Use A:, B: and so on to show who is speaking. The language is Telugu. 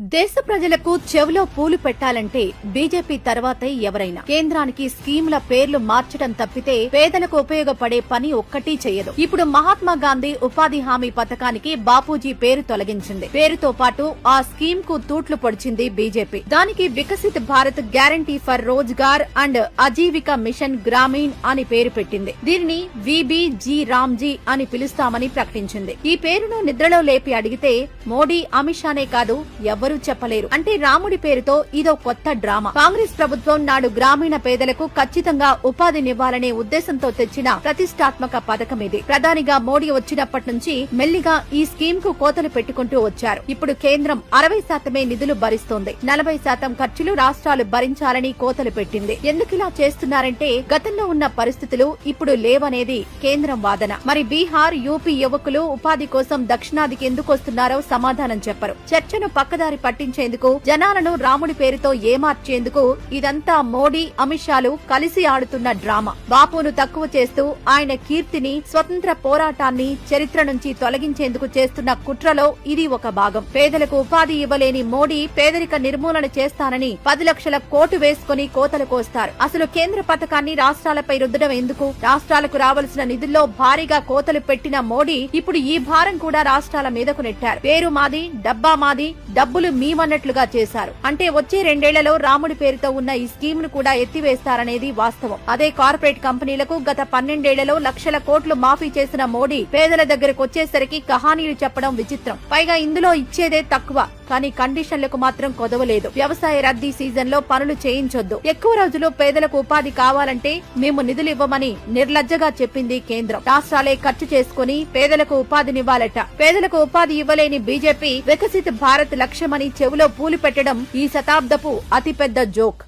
A: దేశ ప్రజలకు చెవిలో పూలు పెట్టాలంటే బీజేపీ తర్వాతే ఎవరైనా. కేంద్రానికి స్కీముల పేర్లు మార్చడం తప్పితే పేదలకు ఉపయోగపడే పని ఒక్కటి చేయదు. ఇప్పుడు మహాత్మా గాంధీ ఉపాధి హామీ పథకానికి బాపూజీ పేరు తొలగించింది. పేరుతో పాటు ఆ స్కీమ్కు తూట్లు పొడిచింది బీజేపీ. దానికి Viksit Bharat guarantee for Rozgar and Ajeevika mission Gramin అని పేరు పెట్టింది. దీనిని విబిజీ రామ్జీ అని పిలుస్తామని ప్రకటించింది. ఈ పేరును నిద్రలో లేపి అడిగితే మోడీ అమిత్ షానే కాదు ఎవరూ చెప్పలేరు. అంటే రాముడి పేరుతో ఇదో కొత్త డ్రామా. కాంగ్రెస్ ప్రభుత్వం నాడు గ్రామీణ పేదలకు ఖచ్చితంగా ఉపాధినివ్వాలనే ఉద్దేశంతో తెచ్చిన ప్రతిష్టాత్మక పథకం ఇది. ప్రధానిగా మోడీ వచ్చినప్పటి నుంచి మెల్లిగా ఈ స్కీమ్కు కోతలు పెట్టుకుంటూ వచ్చారు. ఇప్పుడు కేంద్రం అరవై శాతమే నిధులు భరిస్తోంది. నలభై శాతం ఖర్చులు రాష్ట్రాలు భరించాలని కోతలు పెట్టింది. ఎందుకిలా చేస్తున్నారంటే గతంలో ఉన్న పరిస్థితులు ఇప్పుడు లేవనేది కేంద్రం వాదన. మరి బీహార్ యూపీ యువకులు ఉపాధి కోసం దక్షిణాదికి ఎందుకు వస్తున్నారో సమాధానం చెప్పరు. చర్చను పక్కదారి పట్టించేందుకు జనాలను రాముడి పేరుతో ఏమార్చేందుకు ఇదంతా మోడీ అమిత్ షాలు కలిసి ఆడుతున్న డ్రామా. బాపును తక్కువ చేస్తూ ఆయన కీర్తిని స్వతంత్ర పోరాటాన్ని చరిత్ర నుంచి తొలగించేందుకు చేస్తున్న కుట్రలో ఇది ఒక భాగం. పేదలకు ఉపాధి ఇవ్వలేని మోడీ పేదరిక నిర్మూలన చేస్తానని పది లక్షల కోటు వేసుకుని కోతలు కోస్తారు. అసలు కేంద్ర పథకాన్ని రాష్ట్రాలపై రుద్దడం ఎందుకు? రాష్ట్రాలకు రావాల్సిన నిధుల్లో భారీగా కోతలు పెట్టిన మోడీ ఇప్పుడు ఈ భారం కూడా రాష్ట్రాల మీదకు నెట్టారు. పేరు మాది డబ్బా మాది డబ్బు డబ్బులు మీమన్నట్లుగా చేశారు. అంటే వచ్చే రెండేళ్ళలో రాముడి పేరుతో ఉన్న ఈ స్కీమ్ను కూడా ఎత్తివేస్తారనేది వాస్తవం. అదే కార్పొరేట్ కంపెనీలకు గత పన్నెండేళ్ళలో లక్షల కోట్లు మాఫీ చేసిన మోడీ పేదల దగ్గరకు వచ్చేసరికి కహానీలు చెప్పడం విచిత్రం. పైగా ఇందులో ఇచ్చేదే తక్కువ. కానీ కండిషన్లకు మాత్రం కొదవలేదు. వ్యవసాయ రద్దీ సీజన్లో పనులు చేయించొద్దు. ఎక్కువ రోజులు పేదలకు ఉపాధి కావాలంటే మేము నిధులు ఇవ్వమని నిర్లజ్జగా చెప్పింది కేంద్రం. రాష్ట్రాలే ఖర్చు చేసుకుని పేదలకు ఉపాధినివ్వాలట. పేదలకు ఉపాధి ఇవ్వలేని బీజేపీ వికసిత్ భారత్ లక్ష్యమని చెవిలో పూలు పెట్టడం ఈ శతాబ్దపు అతిపెద్ద జోక్.